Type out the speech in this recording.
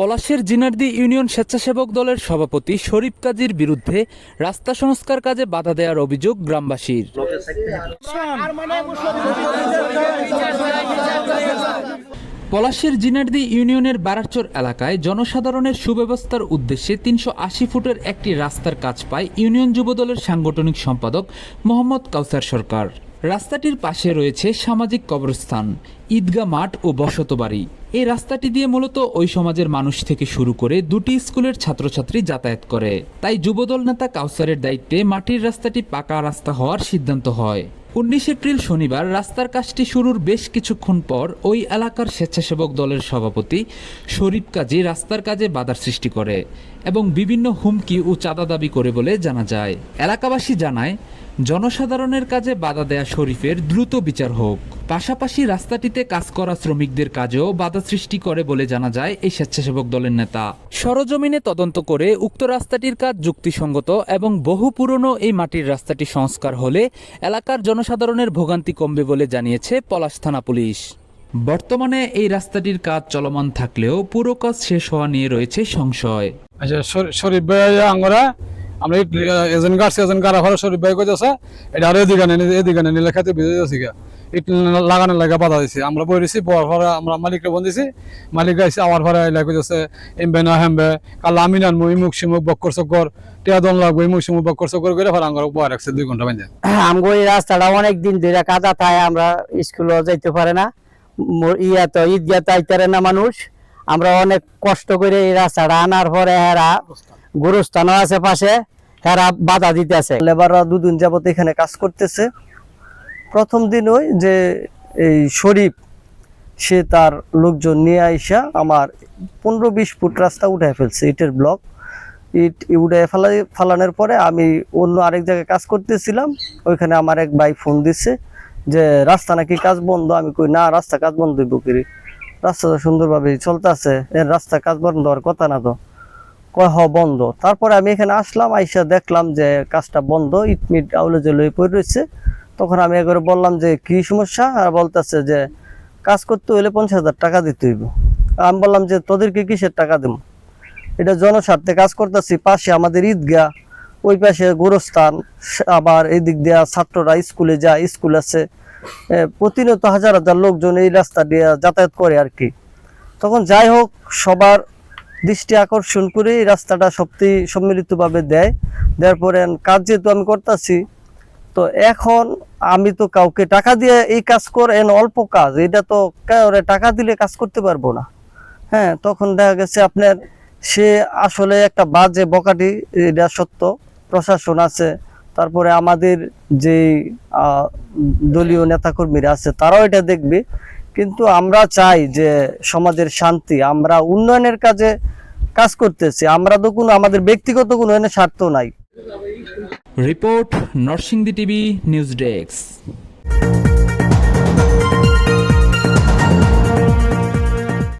পলাশের জিনার্দি ইউনিয়ন স্বেচ্ছাসেবক দলের সভাপতি শরীফ কাজীর বিরুদ্ধে রাস্তা সংস্কার কাজে বাধা দেওয়ার অভিযোগ গ্রামবাসীর। পলাশের জিনার্দি ইউনিয়নের বারারচর এলাকায় জনসাধারণের সুব্যবস্থার উদ্দেশ্যে তিনশো আশি ফুটের একটি রাস্তার কাজ পায় ইউনিয়ন যুবদলের সাংগঠনিক সম্পাদক মোহাম্মদ কাউসার সরকার। রাস্তাটির পাশে রয়েছে সামাজিক কবরস্থান ঈদগা মাঠ ও বসতবাড়ি। এই রাস্তাটি দিয়ে মূলত ওই সমাজের মানুষ থেকে শুরু করে দুটি স্কুলের ছাত্রছাত্রী যাতায়াত করে। তাই যুবদল নেতা কাউসারের দায়িত্বে মাটির রাস্তাটি পাকা রাস্তা হওয়ার সিদ্ধান্ত হয়। উনিশ এপ্রিল শনিবার রাস্তার কাজটি শুরুর বেশ কিছুক্ষণ পর ওই এলাকার স্বেচ্ছাসেবক দলের সভাপতি শরীফ কাজী রাস্তার কাজে বাধার সৃষ্টি করে এবং বিভিন্ন হুমকি ও চাঁদা দাবি করে বলে জানা যায়। এলাকাবাসী জানায় জনসাধারণের কাজে বাধা দেয়া শরীফের দ্রুত বিচার হোক। পাশাপাশি রাস্তাটিতে কাজ করা শ্রমিকদের কাজেও বাধা সৃষ্টি করে বলে জানা যায় এই স্বেচ্ছাসেবক দলের নেতা। সরজমিনে তদন্ত করে উক্ত রাস্তাটির কাজ যুক্তিসঙ্গত এবং বহু পুরনো এই মাটির রাস্তাটি সংস্কার হলে এলাকার জনসাধারণের ভোগান্তি কমবে বলে জানিয়েছে পলাশ থানা পুলিশ। বর্তমানে এই রাস্তাটির কাজ চলমান থাকলেও পুরো কাজ শেষ হওয়া নিয়ে রয়েছে সংশয়। আচ্ছা শরীফ ভাই আঙ্গরা? আমরা এজেন্ট গাড়ছি এজেন্ট এটা আর এদিকে এদিকে নিলে ভিজে যাচ্ছি ইট লাগানোর লাগা বাধা দিছি। আমরা বই দিছি বর আমরা মালিককে বন দিছি। মালিক গাইছে আমার পরে এলা কইতেছে এমবে না হেমবে। কাল আমি বক্কর চক্কর, টিয়া দন লাগবে মুখ সিমুখ বক্কর চক্কর করে পরে আঙ্গর বয় রাখছে দুই ঘণ্টা বাইন্দে। আমগো এই রাস্তাটা অনেক দিন ধরে কাদা তাই আমরা স্কুলে যাইতে পারে না। ইয়া তো ঈদগাহ তাইতারে না মানুষ। আমরা অনেক কষ্ট করে এই রাস্তাটা আনার পরে হেরা গুরুস্থানও আছে পাশে, তারা বাধা দিতেছে। লেবাররা দুদিন যাবত এখানে কাজ করতেছে। প্রথম দিন ওই যে এই শরীফ, সে তার লোকজন নিয়ে আইসা আমার পনেরো বিশ ফুট রাস্তা উঠায় ফেলছে ইটের ব্লক। ইট উঠে ফেলা, ফালানোর পরে আমি অন্য আরেক জায়গায় কাজ করতেছিলাম। ওইখানে আমার এক ভাই ফোন দিছে যে, রাস্তা নাকি কাজ বন্ধ? আমি কই, না, রাস্তা কাজ বন্ধ হইব রাস্তা তো সুন্দরভাবে চলতেছে। এর রাস্তা কাজ বন্ধ হওয়ার কথা না তো। কয়, হ, বন্ধ। তারপরে আমি এখানে আসলাম, আইসা দেখলাম যে কাজটা বন্ধ, ইট মিট আউলে যে লয়ে পড়ে রয়েছে। তখন আমি একবারে বললাম যে, কি সমস্যা? আর বলতেছে যে, কাজ করতে হইলে পঞ্চাশ হাজার টাকা দিতে হইব। আমি বললাম যে, তোদেরকে কিসের টাকা দেবো? এটা জনস্বার্থে কাজ করতেছি, পাশে আমাদের ঈদগাহ, ওই পাশে গোরস্থান, আবার এই দিক দিয়া ছাত্ররা স্কুলে যায়, স্কুল আছে প্রতিনিয়ত হাজার হাজার লোকজন এই রাস্তা দিয়ে যাতায়াত করে আর কি। তখন যাই হোক, সবার দৃষ্টি আকর্ষণ করে এই রাস্তাটা সত্যি সম্মিলিতভাবে দেয়। দেওয়ার পরে কাজ যেহেতু আমি করতেছি, তো এখন আমি তো কাউকে টাকা দিয়ে এই কাজ করেন অল্প কাজ, এটা তো টাকা দিলে কাজ করতে পারব না। হ্যাঁ তখন দেখা গেছে আপনার সে আসলে একটা বাজে বকাটি, এটা সত্য, প্রশাসন আছে, তারপরে আমাদের যে দলীয় নেতাকর্মীরা আছে, তারাও এটা দেখবে। কিন্তু আমরা চাই যে সমাজের শান্তি, আমরা উন্নয়নের কাজে কাজ করতেছি, আমরা তো কোনো, আমাদের ব্যক্তিগত কোনো স্বার্থ নাই। Report Narsingdi TV, news desk.